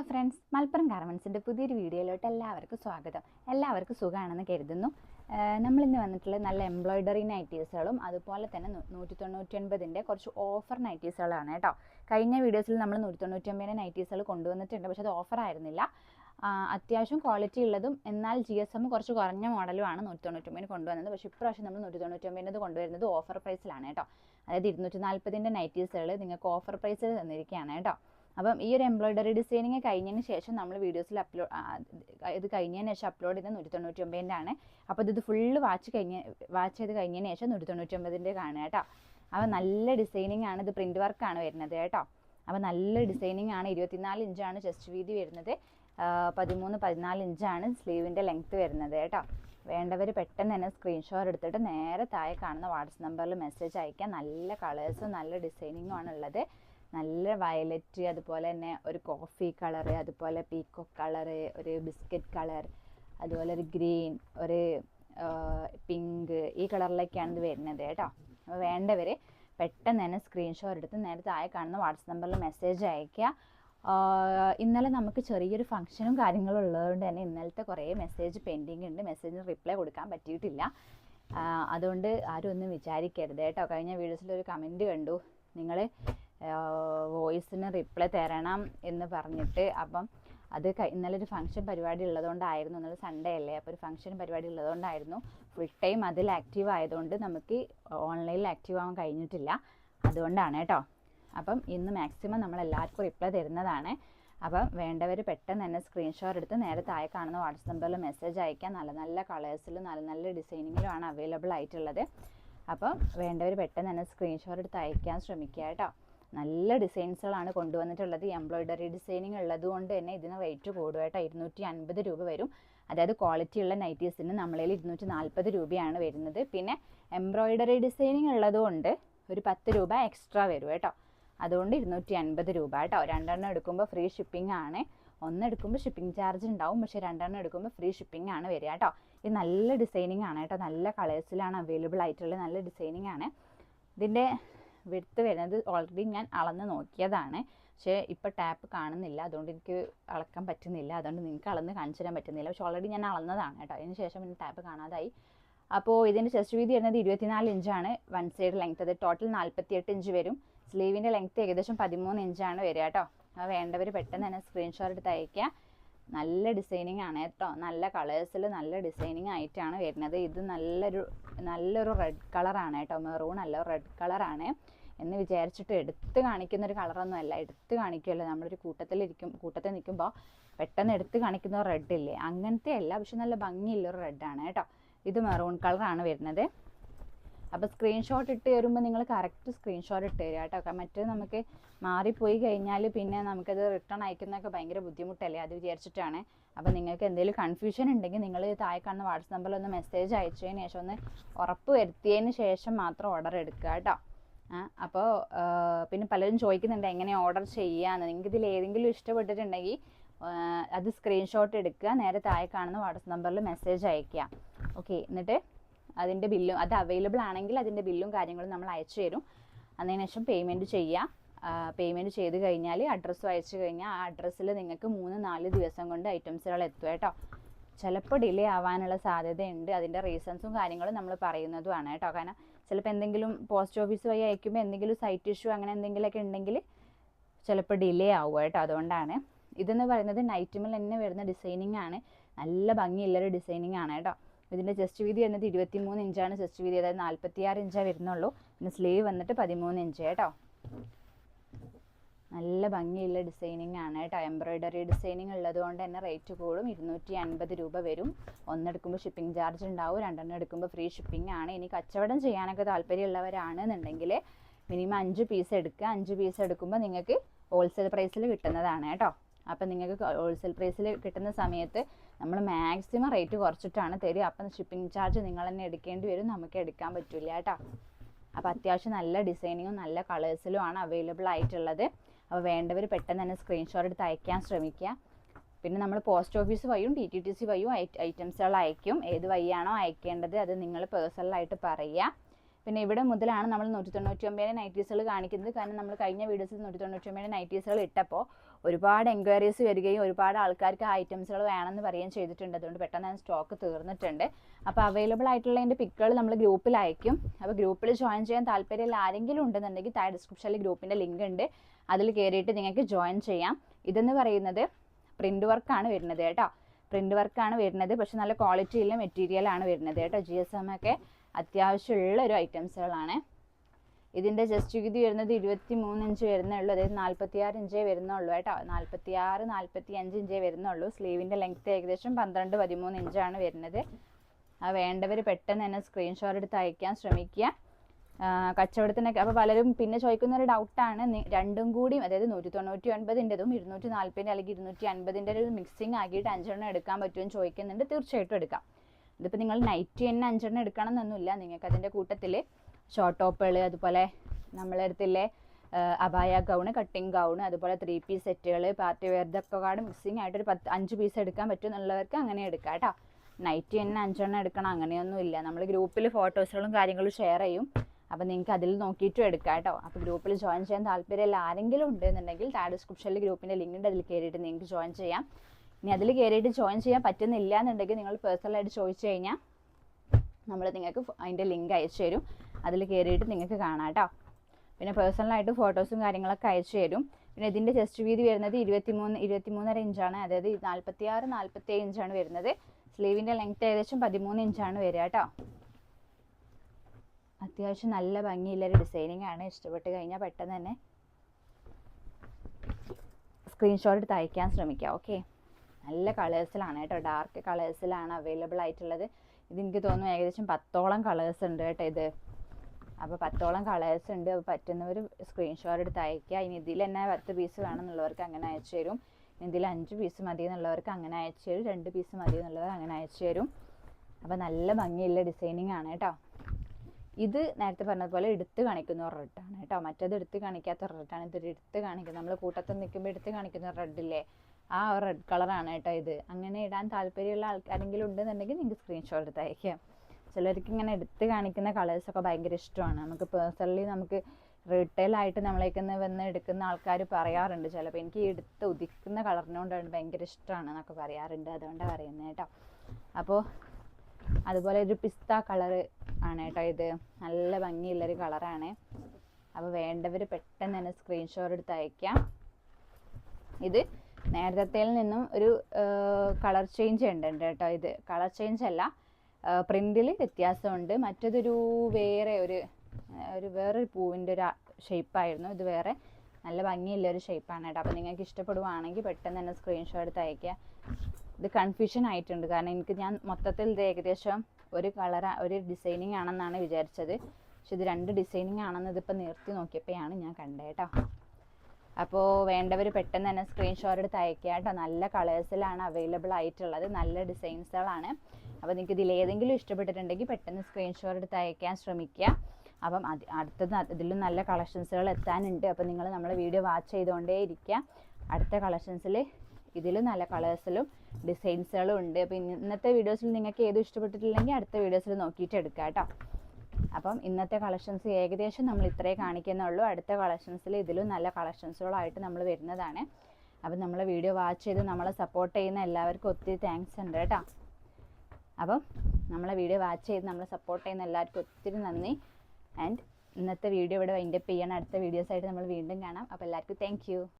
Hello friends Malappuram ഗാർമെൻസിന്റെ പുതിയൊരു വീഡിയോയിലോട്ട് എല്ലാവർക്കും സ്വാഗതം. എല്ലാവർക്കും സുഖമാണെന്ന് കരുതുന്നു. നമ്മളിന്ന് വന്നിട്ടുള്ള നല്ല എംബ്രോയ്ഡറി നൈറ്റീസുകളും അതുപോലെ തന്നെ നൂറ്റി തൊണ്ണൂറ്റി ഒൻപതിന്റെ കുറച്ച് ഓഫർ നൈറ്റീസുകളാണ് കേട്ടോ. കഴിഞ്ഞ വീഡിയോസിൽ നമ്മൾ നൂറ്റി തൊണ്ണൂറ്റി ഒമ്പതിന്റെ നൈറ്റീസുകൾ കൊണ്ടുവന്നിട്ടുണ്ട് പക്ഷേ അത് ഓഫർ ആയിരുന്നില്ല. അത്യാവശ്യം ക്വാളിറ്റി ഉള്ളതും എന്നാൽ ജി എസ് എം കുറച്ച് കുറഞ്ഞ മോഡലും ആണ് നൂറ്റി തൊണ്ണൂറ്റൊമ്പതിന് കൊണ്ടുവന്നത്. പക്ഷേ ഇപ്രാവശ്യം നമ്മൾ നൂറ്റി തൊണ്ണൂറ്റൊമ്പതിനത് കൊണ്ടുവരുന്നത് ഓഫർ പ്രൈസിലാണ് കേട്ടോ. അതായത് ഇരുന്നൂറ്റി നാൽപ്പതിന്റെ നൈറ്റീസുകൾ നിങ്ങൾക്ക് ഓഫർ പ്രൈസിൽ തന്നിരിക്കുകയാണ് കേട്ടോ. അപ്പം ഈ ഒരു എംബ്രോയിഡറി ഡിസൈനിങ് കഴിഞ്ഞതിന് ശേഷം നമ്മൾ വീഡിയോസിൽ അപ്ലോഡ് ഇത് കഴിഞ്ഞതിന് ശേഷം അപ്ലോഡ് ചെയ്ത നൂറ്റി തൊണ്ണൂറ്റി ഒമ്പതിന്റെ ആണ് അപ്പോൾ ഇത് ഫുള്ള് വാച്ച് കഴിഞ്ഞ് വാച്ച് ചെയ്ത് കഴിഞ്ഞതിന് ശേഷം നൂറ്റി തൊണ്ണൂറ്റി ഒമ്പതിന്റെ കാണുക കേട്ടോ. അപ്പോൾ നല്ല ഡിസൈനിങ് ആണ് ഇത് പ്രിന്റ് വർക്കാണ് വരുന്നത് കേട്ടോ. അപ്പോൾ നല്ല ഡിസൈനിങ് ആണ്. ഇരുപത്തിനാല് ഇഞ്ചാണ് ചെസ്റ്റ് വീതി വരുന്നത്. പതിമൂന്ന് പതിനാല് ഇഞ്ചാണ് സ്ലീവിന്റെ ലെങ്ത്ത് വരുന്നത് കേട്ടോ. വേണ്ടവർ പെട്ടെന്ന് തന്നെ സ്ക്രീൻഷോട്ട് എടുത്തിട്ട് നേരെ താഴെ കാണുന്ന വാട്സപ്പ് നമ്പറിൽ മെസ്സേജ് അയക്കാം നല്ല കളേഴ്സും നല്ല ഡിസൈനിങ്ങും ആണുള്ളത്. നല്ല വയലറ്റ് അതുപോലെ തന്നെ ഒരു കോഫി കളറ് അതുപോലെ പീക്കോ കളറ് ഒരു ബിസ്ക്കറ്റ് കളർ അതുപോലെ ഒരു ഗ്രീൻ ഒരു പിങ്ക് ഈ കളറിലേക്കാണ് ഇത് വരുന്നത് കേട്ടോ. അപ്പോൾ വേണ്ടവർ പെട്ടെന്ന് തന്നെ സ്ക്രീൻഷോട്ട് എടുത്ത് നേരെ താഴെ കാണുന്ന വാട്സപ്പ് നമ്പറിൽ മെസ്സേജ് അയയ്ക്കുക. ഇന്നലെ നമുക്ക് ചെറിയൊരു ഫംഗ്ഷനും കാര്യങ്ങളും ഉള്ളതുകൊണ്ട് തന്നെ ഇന്നലത്തെ കുറേ മെസ്സേജ് പെൻഡിങ് ഉണ്ട്. മെസ്സേജിന് റിപ്ലൈ കൊടുക്കാൻ പറ്റിയിട്ടില്ല. അതുകൊണ്ട് ആരും ഒന്നും വിചാരിക്കരുത് കേട്ടോ. കഴിഞ്ഞ വീഡിയോസിൽ ഒരു കമന്റ് കണ്ടു. നിങ്ങൾ വോയിസിന് റിപ്ലൈ തരണം എന്ന് പറഞ്ഞിട്ട് അപ്പം അത് ഇന്നലെ ഒരു ഫംഗ്ഷൻ പരിപാടി ഉള്ളതുകൊണ്ടായിരുന്നു. ഇന്നലെ സൺഡേ അല്ലേ? അപ്പോൾ ഒരു ഫംഗ്ഷൻ പരിപാടി ഉള്ളതുകൊണ്ടായിരുന്നു. ഫുൾ ടൈം അതിൽ ആക്റ്റീവ് ആയതുകൊണ്ട് നമുക്ക് ഓൺലൈനിൽ ആക്റ്റീവ് ആവാൻ കഴിഞ്ഞിട്ടില്ല. അതുകൊണ്ടാണ് കേട്ടോ. അപ്പം ഇന്ന് മാക്സിമം നമ്മൾ എല്ലാവർക്കും റിപ്ലൈ തരുന്നതാണ്. അപ്പം വേണ്ടവർ പെട്ടെന്ന് തന്നെ സ്ക്രീൻഷോട്ട് എടുത്ത് നേരെ താഴെ കാണുന്ന വാട്സപ്പ് നമ്പറിൽ മെസ്സേജ് അയക്കാം നല്ല നല്ല കളേഴ്സിലും നല്ല നല്ല ഡിസൈനിങ്ങിലുമാണ് അവൈലബിൾ ആയിട്ടുള്ളത്. അപ്പം വേണ്ടവർ പെട്ടെന്ന് തന്നെ സ്ക്രീൻഷോട്ട് എടുത്ത് അയക്കാൻ ശ്രമിക്കുക കേട്ടോ. നല്ല ഡിസൈൻസുകളാണ് കൊണ്ടുവന്നിട്ടുള്ളത്. എംബ്രോയ്ഡറി ഡിസൈനിങ് ഉള്ളത് കൊണ്ട് തന്നെ ഇതിന് റേറ്റ് കൂടുതലായിട്ട് ഇരുന്നൂറ്റി അൻപത് രൂപ വരും. അതായത് ക്വാളിറ്റി ഉള്ള നൈറ്റീസിന് നമ്മളിൽ ഇരുന്നൂറ്റി നാൽപ്പത് രൂപയാണ് വരുന്നത്. പിന്നെ എംബ്രോയ്ഡറി ഡിസൈനിങ് ഉള്ളത് കൊണ്ട് ഒരു പത്ത് രൂപ എക്സ്ട്രാ വരും കേട്ടോ. അതുകൊണ്ട് ഇരുന്നൂറ്റി അൻപത് രൂപ കേട്ടോ. രണ്ടെണ്ണം എടുക്കുമ്പോൾ ഫ്രീ ഷിപ്പിംഗ് ആണ്. ഒന്ന് എടുക്കുമ്പോൾ ഷിപ്പിംഗ് ചാർജ് ഉണ്ടാവും. പക്ഷേ രണ്ടെണ്ണം എടുക്കുമ്പോൾ ഫ്രീ ഷിപ്പിംഗ് ആണ് വരിക കേട്ടോ. ഇത് നല്ല ഡിസൈനിങ് ആണ് കേട്ടോ. നല്ല കളേഴ്സിലാണ് അവൈലബിൾ ആയിട്ടുള്ള നല്ല ഡിസൈനിങ് ആണ്. ഇതിന്റെ വിടുത്ത് വരുന്നത് ഓൾറെഡി ഞാൻ അളന്ന് നോക്കിയതാണ്. പക്ഷേ ഇപ്പോൾ ടാപ്പ് കാണുന്നില്ല. അതുകൊണ്ട് എനിക്ക് അളക്കാൻ പറ്റുന്നില്ല. അതുകൊണ്ട് നിങ്ങൾക്ക് അളന്ന് കാണിച്ചു തരാൻ പറ്റുന്നില്ല. പക്ഷെ ഓൾറെഡി ഞാൻ അളന്നതാണ് കേട്ടോ. അതിന് ശേഷം പിന്നെ ടാപ്പ് കാണാതായി. അപ്പോൾ ഇതിന്റെ ചെസ്റ്റ് വീതി വരുന്നത് ഇരുപത്തിനാല് ഇഞ്ചാണ് വൺ സൈഡ് ലെങ്ത് അത് ടോട്ടൽ നാൽപ്പത്തിയെട്ട് ഇഞ്ച് വരും. സ്ലീവിന്റെ ലെങ്ത് ഏകദേശം പതിമൂന്ന് ഇഞ്ചാണ് വരിക കേട്ടോ. വേണ്ടവർ പെട്ടെന്ന് തന്നെ സ്ക്രീൻഷോട്ട് എടുത്ത് അയക്കുക നല്ല ഡിസൈനിങ് ആണ് കേട്ടോ. നല്ല കളേഴ്സിൽ നല്ല ഡിസൈനിങ് ആയിട്ടാണ് വരുന്നത്. ഇത് നല്ലൊരു നല്ലൊരു റെഡ് കളറാണ് കേട്ടോ. മെറൂൺ അല്ല റെഡ് കളറാണ് എന്ന് വിചാരിച്ചിട്ട് എടുത്ത് കാണിക്കുന്ന ഒരു കളറൊന്നുമല്ല എടുത്ത് കാണിക്കുമല്ലോ നമ്മളൊരു കൂട്ടത്തിലിരിക്കും കൂട്ടത്തിൽ നിൽക്കുമ്പോൾ പെട്ടെന്ന് എടുത്ത് കാണിക്കുന്ന റെഡ് ഇല്ലേ? അങ്ങനത്തെ അല്ല പക്ഷെ നല്ല ഭംഗിയുള്ളൊരു ആണ് കേട്ടോ. ഇത് മെറൂൺ കളറാണ് വരുന്നത്. അപ്പോൾ സ്ക്രീൻഷോട്ട് ഇട്ട് തരുമ്പോൾ നിങ്ങൾ കറക്റ്റ് സ്ക്രീൻഷോട്ട് ഇട്ട് തരിക കേട്ടോ മറ്റേ നമുക്ക് മാറിപ്പോയി കഴിഞ്ഞാൽ പിന്നെ നമുക്കത് റിട്ടേൺ അയക്കുന്നതൊക്കെ ഭയങ്കര ബുദ്ധിമുട്ടല്ലേ? അത് വിചാരിച്ചിട്ടാണ്. അപ്പോൾ നിങ്ങൾക്ക് എന്തെങ്കിലും കൺഫ്യൂഷൻ ഉണ്ടെങ്കിൽ നിങ്ങൾ താഴെ കാണുന്ന വാട്സപ്പ് നമ്പറിൽ ഒന്ന് മെസ്സേജ് അയച്ചതിന് ശേഷം ഒന്ന് ഉറപ്പ് വരുത്തിയതിന് ശേഷം മാത്രം ഓർഡർ എടുക്കുക കേട്ടോ അപ്പോൾ പിന്നെ പലരും ചോദിക്കുന്നുണ്ട് എങ്ങനെ ഓർഡർ ചെയ്യാന്ന്. നിങ്ങൾക്ക് ഇതിൽ ഏതെങ്കിലും ഇഷ്ടപ്പെട്ടിട്ടുണ്ടെങ്കിൽ അത് സ്ക്രീൻഷോട്ട് എടുക്കുക. നേരെ താഴെ കാണുന്ന വാട്സപ്പ് നമ്പറിൽ മെസ്സേജ് അയക്കുക. ഓക്കെ എന്നിട്ട് അതിന്റെ ബില്ലും അത് അവൈലബിൾ ആണെങ്കിൽ അതിന്റെ ബില്ലും കാര്യങ്ങളും നമ്മൾ അയച്ചു തരും. അതിന് ശേഷം പേയ്മെന്റ് ചെയ്യുക പേയ്മെന്റ് ചെയ്ത് കഴിഞ്ഞാൽ അഡ്രസ്സ് അയച്ചു കഴിഞ്ഞാൽ ആ അഡ്രസ്സിൽ നിങ്ങൾക്ക് മൂന്ന് നാല് ദിവസം കൊണ്ട് ഐറ്റംസുകൾ എത്തും കേട്ടോ. ചിലപ്പോൾ ഡിലേ ആവാനുള്ള സാധ്യതയുണ്ട്. അതിന്റെ റീസൺസും കാര്യങ്ങളും നമ്മൾ പറയുന്നതുമാണ് കേട്ടോ. കാരണം ചിലപ്പോൾ എന്തെങ്കിലും പോസ്റ്റ് ഓഫീസ് വഴി അയക്കുമ്പോൾ എന്തെങ്കിലും സൈറ്റ് ഇഷ്യൂ അങ്ങനെ എന്തെങ്കിലുമൊക്കെ ഉണ്ടെങ്കിൽ ചിലപ്പോൾ ഡിലേ ആവുക കേട്ടോ. അതുകൊണ്ടാണ്. ഇതെന്ന് പറയുന്നത് നൈറ്റുമിൽ തന്നെ വരുന്ന ഡിസൈനിങ് ആണ്. നല്ല ഭംഗിയുള്ളൊരു ഡിസൈനിങ് ആണ് കേട്ടോ. ഇതിന്റെ ചെസ്റ്റ് വീതി വന്നത് ഇരുപത്തി മൂന്ന് ഇഞ്ചാണ് ചെസ്റ്റ് വീതി അതായത് നാൽപ്പത്തിയാറ് ഇഞ്ചേ വരുന്നുള്ളൂ. പിന്നെ സ്ലീവ് വന്നിട്ട് പതിമൂന്ന് ഇഞ്ച് കേട്ടോ. നല്ല ഭംഗിയുള്ള ഡിസൈനിങ് ആണ് കേട്ടോ. എംബ്രോയ്ഡറി ഡിസൈനിങ് ഉള്ളത് കൊണ്ട് തന്നെ റേറ്റ് കൂടും. ഇരുന്നൂറ്റി അൻപത് രൂപ വരും. ഒന്നെടുക്കുമ്പോൾ ഷിപ്പിംഗ് ചാർജ് ഉണ്ടാവും. രണ്ടെണ്ണം എടുക്കുമ്പോൾ ഫ്രീ ഷിപ്പിംഗ് ആണ്. ഇനി കച്ചവടം ചെയ്യാനൊക്കെ താല്പര്യമുള്ളവരാണെന്നുണ്ടെങ്കിൽ മിനിമം അഞ്ച് പീസ് എടുക്കുക. അഞ്ച് പീസ് എടുക്കുമ്പോൾ നിങ്ങൾക്ക് ഹോൾസെയിൽ പ്രൈസിൽ കിട്ടുന്നതാണ് കേട്ടോ. അപ്പം നിങ്ങൾക്ക് ഹോൾസെയിൽ പ്രൈസിൽ കിട്ടുന്ന സമയത്ത് നമ്മൾ മാക്സിമം റേറ്റ് കുറച്ചിട്ടാണ് തരിക. അപ്പം ഷിപ്പിംഗ് ചാർജ് നിങ്ങൾ തന്നെ എടുക്കേണ്ടി വരും. നമുക്ക് എടുക്കാൻ പറ്റില്ല കേട്ടോ. അപ്പോൾ അത്യാവശ്യം നല്ല ഡിസൈനിങ്ങും നല്ല കളേഴ്സിലും ആണ് അവൈലബിൾ ആയിട്ടുള്ളത്. അപ്പോൾ വേണ്ടവർ പെട്ടെന്ന് തന്നെ സ്ക്രീൻഷോട്ട് എടുത്ത് അയക്കാൻ ശ്രമിക്കുക. പിന്നെ നമ്മൾ പോസ്റ്റ് ഓഫീസ് വഴിയും ടി ടി ടി സി വഴിയും ഐറ്റംസുകൾ അയക്കും. ഏത് വഴിയാണോ അയക്കേണ്ടത് അത് നിങ്ങൾ പേഴ്സണലായിട്ട് പറയുക. പിന്നെ ഇവിടെ മുതലാണ് നമ്മൾ നൂറ്റി തൊണ്ണൂറ്റി ഒമ്പതിന് നൈറ്റീസുകൾ കാണിക്കുന്നത്. കാരണം നമ്മൾ കഴിഞ്ഞ വീഡിയോസിൽ നൂറ്റി തൊണ്ണൂറ്റി ഒമ്പതിന് നൈറ്റീസുകൾ ഇട്ടപ്പോൾ ഒരുപാട് എൻക്വയറീസ് വരികയും ഒരുപാട് ആൾക്കാർക്ക് ഐറ്റംസുകൾ വേണമെന്ന് പറയുകയും ചെയ്തിട്ടുണ്ട്. അതുകൊണ്ട് പെട്ടെന്ന് സ്റ്റോക്ക് തീർന്നിട്ടുണ്ട്. അപ്പോൾ അവൈലബിൾ ആയിട്ടുള്ള എന്റെ പിക്കുകൾ നമ്മൾ ഗ്രൂപ്പിൽ അയക്കും. അപ്പോൾ ഗ്രൂപ്പിൽ ജോയിൻ ചെയ്യാൻ താല്പര്യമുള്ള ആരെങ്കിലും ഉണ്ടെന്നുണ്ടെങ്കിൽ താഴെ ഡിസ്ക്രിപ്ഷനിൽ ഗ്രൂപ്പിന്റെ ലിങ്ക് ഉണ്ട്. അതിൽ കയറിയിട്ട് നിങ്ങൾക്ക് ജോയിൻ ചെയ്യാം. ഇതെന്ന് പറയുന്നത് പ്രിന്റ് വർക്കാണ് വരുന്നത് കേട്ടോ. പ്രിന്റ് വർക്കാണ് വരുന്നത്. പക്ഷെ നല്ല ക്വാളിറ്റിയുള്ള മെറ്റീരിയലാണ് വരുന്നത് കേട്ടോ. ജി എസ് എം ഒക്കെ അത്യാവശ്യമുള്ള ഒരു ഐറ്റംസുകളാണ് ഇതിന്റെ ജസ്റ്റ് വിധി വരുന്നത് ഇരുപത്തി മൂന്ന് ഇഞ്ച് വരുന്നുള്ളൂ അതായത് നാൽപ്പത്തിയാറ് ഇഞ്ചേ വരുന്നുള്ളൂ കേട്ടോ. നാൽപ്പത്തിയാറ് നാൽപ്പത്തി അഞ്ച് ഇഞ്ചേ വരുന്നുള്ളൂ. സ്ലീവിന്റെ ലെങ്ത്ത് ഏകദേശം പന്ത്രണ്ട് പതിമൂന്ന് ഇഞ്ചാണ് വരുന്നത്. ആ വേണ്ടവർ പെട്ടെന്ന് തന്നെ സ്ക്രീൻഷോട്ട് എടുത്ത് അയക്കാൻ ശ്രമിക്കുക. കച്ചവടത്തിനൊക്കെ അപ്പോൾ പലരും പിന്നെ ചോദിക്കുന്ന ഒരു ഡൗട്ടാണ് രണ്ടും കൂടിയും അതായത് നൂറ്റി തൊണ്ണൂറ്റി ഒൻപതിന്റെതും ഇരുന്നൂറ്റി നാൽപ്പതിന്റെ അല്ലെങ്കിൽ ഇരുന്നൂറ്റി അൻപതിന്റെ ഒരു മിക്സിങ് ആക്കിയിട്ട് അഞ്ചെണ്ണം എടുക്കാൻ പറ്റുമെന്ന് ചോദിക്കുന്നുണ്ട്. തീർച്ചയായിട്ടും എടുക്കാം. ഇതിപ്പോൾ നിങ്ങൾ നൈറ്റ് തന്നെ അഞ്ചെണ്ണം എടുക്കണം എന്നൊന്നുമില്ല നിങ്ങൾക്ക് അതിന്റെ കൂട്ടത്തിൽ ഷോർട്ട് ടോപ്പുകൾ അതുപോലെ നമ്മളെ അടുത്തില്ലേ അബായ ഗൗണ് കട്ടിങ് ഗൗണ് അതുപോലെ ത്രീ പീസ് സെറ്റുകൾ പാർട്ടി വെയർ ഇതൊക്കെ കാർഡ് മിക്സിങ് ആയിട്ട് ഒരു പത്ത് അഞ്ച് പീസ് എടുക്കാൻ പറ്റും എന്നുള്ളവർക്ക് അങ്ങനെ എടുക്കാം കേട്ടോ. നൈറ്റ് തന്നെ അഞ്ചെണ്ണം എടുക്കണം അങ്ങനെയൊന്നും ഇല്ല. നമ്മൾ ഗ്രൂപ്പിൽ ഫോട്ടോസുകളും കാര്യങ്ങളും ഷെയർ ചെയ്യും. അപ്പോൾ നിങ്ങൾക്ക് അതിൽ നോക്കിയിട്ടും എടുക്കാം കേട്ടോ. അപ്പോൾ ഗ്രൂപ്പിൽ ജോയിൻ ചെയ്യാൻ താല്പര്യമില്ല ആരെങ്കിലും ഉണ്ടെന്നുണ്ടെങ്കിൽ താഴെ ഡിസ്ക്രിപ്ഷനിൽ ഗ്രൂപ്പിന്റെ ലിങ്ക് ഉണ്ട്. അതിൽ കയറിയിട്ട് നിങ്ങൾക്ക് ജോയിൻ ചെയ്യാം. ഇനി അതിൽ കയറിയിട്ട് ജോയിൻ ചെയ്യാൻ പറ്റുന്നില്ല എന്നുണ്ടെങ്കിൽ നിങ്ങൾ പേഴ്സണലായിട്ട് ചോദിച്ചു കഴിഞ്ഞാൽ നമ്മൾ നിങ്ങൾക്ക് അതിന്റെ ലിങ്ക് അയച്ചു തരും. അതിൽ കയറിയിട്ട് നിങ്ങൾക്ക് കാണാം കേട്ടോ പിന്നെ പേഴ്സണലായിട്ട് ഫോട്ടോസും കാര്യങ്ങളൊക്കെ അയച്ചു തരും. പിന്നെ ഇതിന്റെ ചെസ്റ്റ് വീതി വരുന്നത് ഇരുപത്തിമൂന്ന് ഇരുപത്തിമൂന്നര ഇഞ്ചാണ് അതായത് നാൽപ്പത്തി ആറ് നാൽപ്പത്തി ഏഴ് ഇഞ്ചാണ് വരുന്നത് സ്ലീവിന്റെ ലെങ്ത് ഏകദേശം പതിമൂന്ന് ഇഞ്ചാണ് വരിക കേട്ടോ അത്യാവശ്യം നല്ല ഭംഗിയുള്ളൊരു ഡിസൈനിങ് ആണ്. ഇഷ്ടപ്പെട്ട് കഴിഞ്ഞാൽ പെട്ടെന്ന് തന്നെ സ്ക്രീൻഷോട്ട് എടുത്ത് അയക്കാൻ ശ്രമിക്കുക. ഓക്കെ നല്ല കളേഴ്സിലാണ് കേട്ടോ. ഡാർക്ക് കളേഴ്സിലാണ് അവൈലബിൾ ആയിട്ടുള്ളത്. ഇത് എനിക്ക് തോന്നുന്നു ഏകദേശം പത്തോളം കളേഴ്സ് ഉണ്ട് കേട്ടോ ഇത്. അപ്പോൾ പത്തോളം കളേഴ്സ് ഉണ്ട്. അപ്പോൾ പറ്റുന്നവർ സ്ക്രീൻഷോട്ട് എടുത്ത് അയക്കുക ഇനി ഇതിൽ തന്നെ പത്ത് പീസ് വേണമെന്നുള്ളവർക്ക് അങ്ങനെ അയച്ചു തരും. ഇതിൽ അഞ്ച് പീസ് മതി എന്നുള്ളവർക്ക് അങ്ങനെ അയച്ചു തരും. രണ്ട് പീസ് മതി എന്നുള്ളവർ അങ്ങനെ അയച്ചു തരും. അപ്പോൾ നല്ല ഭംഗിയുള്ള ഡിസൈനിങ് ആണ് കേട്ടോ. ഇത് നേരത്തെ പറഞ്ഞതുപോലെ എടുത്ത് കാണിക്കുന്ന റെഡാണ് കേട്ടോ. മറ്റേത് എടുത്ത് കാണിക്കാത്ത റെഡാണ് ഇത് എടുത്ത് കാണിക്കുന്നത് നമ്മൾ കൂട്ടത്തിൽ നിൽക്കുമ്പോൾ എടുത്ത് കാണിക്കുന്ന റെഡില്ലേ ആ റെഡ് കളറാണ് കേട്ടോ ഇത്. അങ്ങനെ ഇടാൻ താല്പര്യമുള്ള ആൾക്കാരെങ്കിലും ഉണ്ടെന്നുണ്ടെങ്കിൽ നിങ്ങൾക്ക് സ്ക്രീൻഷോട്ട് എടുത്ത് അയക്കാം ചിലർക്ക് ഇങ്ങനെ എടുത്ത് കാണിക്കുന്ന കളേഴ്സൊക്കെ ഭയങ്കര ഇഷ്ടമാണ്. നമുക്ക് പേഴ്സണലി നമുക്ക് റീറ്റെയിൽ ആയിട്ട് നമ്മളേക്കുന്ന വന്ന് എടുക്കുന്ന ആൾക്കാർ പറയാറുണ്ട് ചിലപ്പോൾ എനിക്ക് എടുത്ത് ഉദിക്കുന്ന കളറിനോണ്ടാണ് ഭയങ്കര ഇഷ്ടമാണ് എന്നൊക്കെ പറയാറുണ്ട്. അതുകൊണ്ടാണ് പറയുന്നത് കേട്ടോ. അപ്പോൾ അതുപോലെ ഒരു പിസ്ത കളറ് ആണ് കേട്ടോ ഇത്. നല്ല ഭംഗിയുള്ളൊരു കളറാണ് അപ്പോൾ വേണ്ടവർ പെട്ടെന്ന് തന്നെ സ്ക്രീൻഷോട്ട് എടുത്ത് അയക്കാം. ഇത് നേരത്തെ നിന്നും ഒരു കളർ ചേഞ്ച് ഉണ്ട് കേട്ടോ ഇത്. കളർ ചേഞ്ച് അല്ല. പ്രിന്റിൽ വ്യത്യാസമുണ്ട്. മറ്റതൊരു വേറെ ഒരു ഒരു വേറൊരു പൂവിന്റെ ഒരു ഷേപ്പായിരുന്നു. ഇത് വേറെ നല്ല ഭംഗിയുള്ള ഒരു ഷേപ്പാണ് കേട്ടോ. അപ്പോൾ നിങ്ങൾക്ക് ഇഷ്ടപ്പെടുവാണെങ്കിൽ പെട്ടെന്ന് തന്നെ സ്ക്രീൻഷോട്ട് എടുത്ത് അയക്കുക ഇത് കൺഫ്യൂഷൻ ആയിട്ടുണ്ട്. കാരണം എനിക്ക് ഞാൻ മൊത്തത്തിൽ ഇത് ഏകദേശം ഒരു കളർ ഒരു ഡിസൈനിങ് ആണെന്നാണ് വിചാരിച്ചത്. പക്ഷെ ഇത് രണ്ട് ഡിസൈനിങ് ആണെന്ന് ഇതിപ്പോൾ നിർത്തി നോക്കിയപ്പോഴാണ് ഞാൻ കണ്ടത് കേട്ടോ. അപ്പോൾ വേണ്ടവർ പെട്ടെന്ന് തന്നെ സ്ക്രീൻഷോട്ട് എടുത്ത് അയക്കുക കേട്ടോ. നല്ല കളേഴ്സിലാണ് അവൈലബിൾ ആയിട്ടുള്ളത്. നല്ല ഡിസൈൻസുകളാണ് അപ്പോൾ നിങ്ങൾക്ക് ഇതിൽ ഏതെങ്കിലും ഇഷ്ടപ്പെട്ടിട്ടുണ്ടെങ്കിൽ പെട്ടെന്ന് സ്ക്രീൻഷോട്ട് എടുത്ത് അയക്കാൻ ശ്രമിക്കുക. അപ്പം അത് അടുത്തത് ഇതിലും നല്ല കളക്ഷൻസുകൾ എത്താനുണ്ട്. അപ്പോൾ നിങ്ങൾ നമ്മളെ വീഡിയോ വാച്ച് ചെയ്തുകൊണ്ടേ ഇരിക്കുക. അടുത്ത കളക്ഷൻസിൽ ഇതിലും നല്ല കളേഴ്സിലും ഡിസൈൻസുകളും ഉണ്ട്. അപ്പോൾ ഇന്നത്തെ വീഡിയോസിൽ നിങ്ങൾക്ക് ഏതും ഇഷ്ടപ്പെട്ടിട്ടില്ലെങ്കിൽ അടുത്ത വീഡിയോസിൽ നോക്കിയിട്ട് എടുക്കുക കേട്ടോ. അപ്പം ഇന്നത്തെ കളക്ഷൻസ് ഏകദേശം നമ്മൾ ഇത്രേ കാണിക്കുന്നുള്ളൂ. അടുത്ത കളക്ഷൻസിൽ ഇതിലും നല്ല കളക്ഷൻസുകളായിട്ട് നമ്മൾ വരുന്നതാണ്. അപ്പം നമ്മളെ വീഡിയോ വാച്ച് ചെയ്ത് നമ്മളെ സപ്പോർട്ട് ചെയ്യുന്ന എല്ലാവർക്കും ഒത്തിരി താങ്ക്സ് ഉണ്ട് കേട്ടോ. അപ്പം നമ്മളെ വീഡിയോ വാച്ച് ചെയ്ത് നമ്മളെ സപ്പോർട്ട് ചെയ്യുന്ന എല്ലാവർക്കും ഒത്തിരി നന്ദി. ആൻഡ് ഇന്നത്തെ വീഡിയോ ഇവിടെ വൈൻഡപ്പ് ചെയ്യണം. അടുത്ത വീഡിയോസായിട്ട് നമ്മൾ വീണ്ടും കാണാം. അപ്പോൾ എല്ലാവർക്കും താങ്ക്